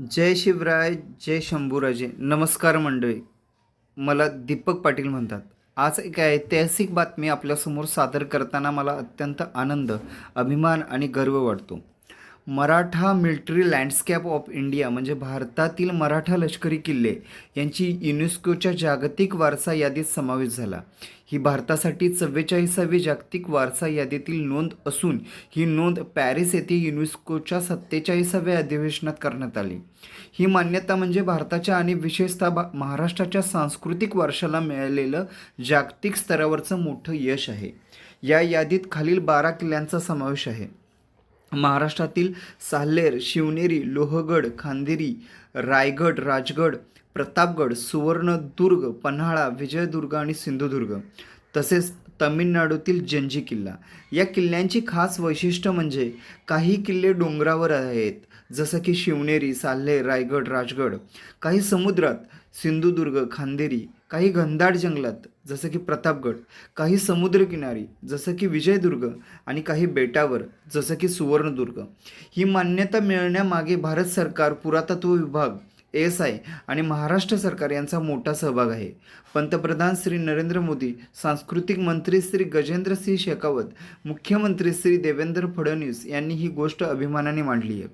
जय शिवराय जय शंभूराजे. नमस्कार मंडळी. मला दीपक पाटील म्हणतात. आज एक ऐतिहासिक बातमी आपल्यासमोर सादर करताना मला अत्यंत आनंद अभिमान आणि गर्व वाटतो. Maratha military landscape of India म्हणजे भारतातील मराठा लष्करी किल्ले यांची युनेस्कोच्या जागतिक वारसा यादीत समावेश झाला. ही भारतासाठी चव्वेचाळीसावी जागतिक वारसा यादीतील नोंद असून ही नोंद पॅरिस येथे युनेस्कोच्या सत्तेचाळीसाव्या अधिवेशनात करण्यात आली. ही मान्यता म्हणजे भारताच्या आणि विशेषतः भा महाराष्ट्राच्या सांस्कृतिक वारशाला मिळालेलं जागतिक स्तरावरचं मोठं यश आहे. या यादीत खालील बारा किल्ल्यांचा समावेश आहे. महाराष्ट्रातील साल्हेर शिवनेरी लोहगड खांदेरी रायगड राजगड प्रतापगड सुवर्णदुर्ग पन्हाळा विजयदुर्ग आणि सिंधुदुर्ग तसेच तमिळनाडूतील जंजी किल्ला या किल्ल्यांची खास वैशिष्ट्य म्हणजे काही किल्ले डोंगरावर आहेत. जसं की शिवनेरी साल्हेर रायगड राजगड काही समुद्रात सिंधुदुर्ग खांदेरी काही घनदाट जंगलात जसं की प्रतापगड काही समुद्रकिनारी जसं की विजयदुर्ग आणि काही बेटावर जसं की सुवर्णदुर्ग. ही मान्यता मिळण्यामागे भारत सरकार पुरातत्व विभाग एस आय आणि महाराष्ट्र सरकार यांचा मोठा सहभाग आहे. पंतप्रधान श्री नरेंद्र मोदी सांस्कृतिक मंत्री श्री गजेंद्रसिंह शेखावत मुख्यमंत्री श्री देवेंद्र फडणवीस यांनी ही गोष्ट अभिमानाने मांडली आहे.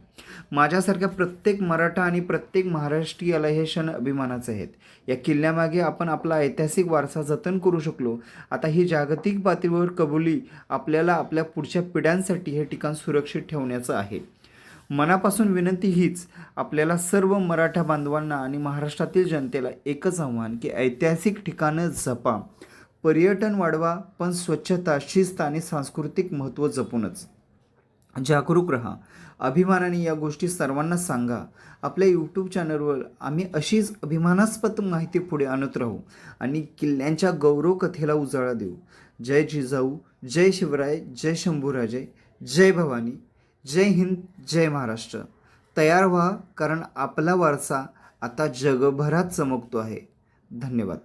माझ्यासारख्या प्रत्येक मराठा आणि प्रत्येक महाराष्ट्रीयाला हे क्षण अभिमानाचे आहेत. या किल्ल्यामागे आपण आपला ऐतिहासिक वारसा जतन करू शकलो. आता ही जागतिक पातळीवर कबुली आपल्याला आपल्या पुढच्या पिढ्यांसाठी हे ठिकाण सुरक्षित ठेवण्याचं आहे. मनापासून विनंती हीच आपल्याला सर्व मराठा बांधवांना आणि महाराष्ट्रातील जनतेला एकच आव्हान की ऐतिहासिक ठिकाणं जपा. पर्यटन वाढवा पण स्वच्छता शिस्त आणि सांस्कृतिक महत्त्व जपूनच. जागरूक रहा. अभिमानाने या गोष्टी सर्वांना सांगा. आपल्या यूट्यूब चॅनलवर आम्ही अशीच अभिमानास्पद माहिती पुढे आणत राहू आणि किल्ल्यांच्या गौरव कथेला उजाळा देऊ. जय जिजाऊ जय शिवराय जय शंभूराजे जय भवानी. जय हिंद जय महाराष्ट्र. तयार व्हा कारण आपला वारसा आता जगभरात चमकतो आहे. धन्यवाद.